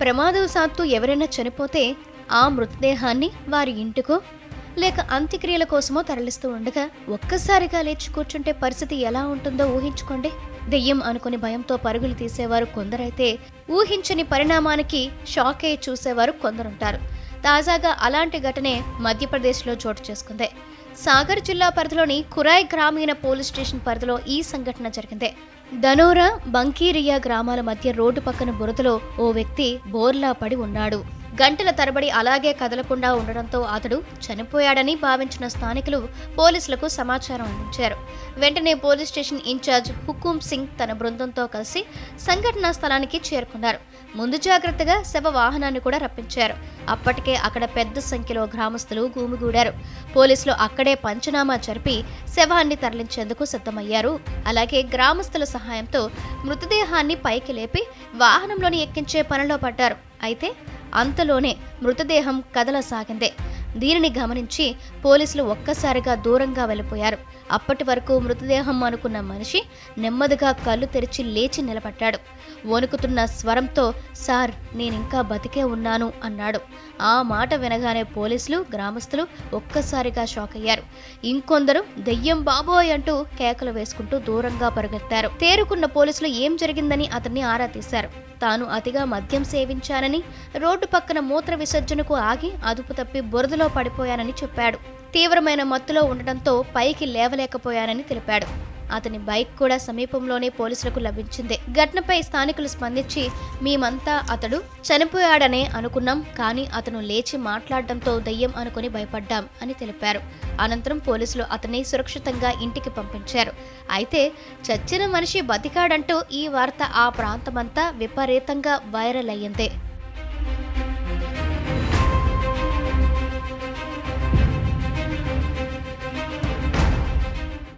ప్రమాదవశాత్తు ఎవరైనా చనిపోతే ఆ మృతదేహాన్ని వారి ఇంటికో లేక అంత్యక్రియల కోసమో తరలిస్తూ ఉండగా ఒక్కసారిగా లేచి కూర్చుంటే పరిస్థితి ఎలా ఉంటుందో ఊహించుకోండి. దెయ్యం అనుకుని భయంతో పరుగులు తీసేవారు కొందరైతే ఊహించని పరిణామానికి షాక్ అయి చూసేవారు కొందరుంటారు. తాజాగా అలాంటి ఘటనే మధ్యప్రదేశ్లో చోటు చేసుకుంది. సాగర్ జిల్లా పరిధిలోని కురాయ్ గ్రామీణ పోలీస్ స్టేషన్ పరిధిలో ఈ సంఘటన జరిగింది. ధనోరా బంకీరియా గ్రామాల మధ్య రోడ్డు పక్కన బురదలో ఓ వ్యక్తి బోర్లా పడి ఉన్నాడు. గంటల తరబడి అలాగే కదలకుండా ఉండడంతో అతడు చనిపోయాడని భావించిన స్థానికులు పోలీసులకు సమాచారం అందించారు. వెంటనే police station in-charge Hukum Singh తన బృందంతో కలిసి సంఘటనా స్థలానికి చేరుకున్నారు. ముందు జాగ్రత్తగా శవ వాహనాన్ని కూడా రప్పించారు. అప్పటికే అక్కడ పెద్ద సంఖ్యలో గ్రామస్తులు గుమిగూడారు. పోలీసులు అక్కడే పంచనామా జరిపి శవాన్ని తరలించేందుకు సిద్ధమయ్యారు. అలాగే గ్రామస్తుల సహాయంతో మృతదేహాన్ని పైకి లేపి వాహనంలోని ఎక్కించే పనిలో పడ్డారు. అయితే అంతలోనే మృతదేహం కదలసాగింది. దీనిని గమనించి పోలీసులు ఒక్కసారిగా దూరంగా వెళ్ళిపోయారు. అప్పటి వరకు మృతదేహం అనుకున్న మనిషి నెమ్మదిగా కళ్ళు తెరిచి లేచి నిలబడ్డాడు. వణుకుతున్న స్వరంతో సార్ నేనింకా బతికే ఉన్నాను అన్నాడు. ఆ మాట వినగానే పోలీసులు గ్రామస్తులు ఒక్కసారిగా షాక్ అయ్యారు. ఇంకొందరు దెయ్యం బాబోయ్ అంటూ కేకలు వేసుకుంటూ దూరంగా పరుగెత్తారు. తేరుకున్న పోలీసులు ఏం జరిగిందని అతన్ని ఆరా తీశారు. తాను అతిగా మద్యం సేవించానని రోడ్డు పక్కన మూత్ర విసర్జనకు ఆగి అదుపు తప్పి బురదలో పడిపోయానని చెప్పాడు. తీవ్రమైన మత్తులో ఉండటంతో పైకి లేవలేకపోయానని తెలిపాడు. అతని బైక్ కూడా సమీపంలోనే పోలీసులకు లభించింది. ఘటనపై స్థానికులు స్పందించి మేమంతా అతడు చనిపోయాడనే అనుకున్నాం కానీ అతను లేచి మాట్లాడడంతో దయ్యం అనుకుని భయపడ్డాం అని తెలిపారు. అనంతరం పోలీసులు అతన్ని సురక్షితంగా ఇంటికి పంపించారు. అయితే చచ్చిన మనిషి బతికాడంటూ ఈ వార్త ఆ ప్రాంతమంతా విపరీతంగా వైరల్ అయ్యింది.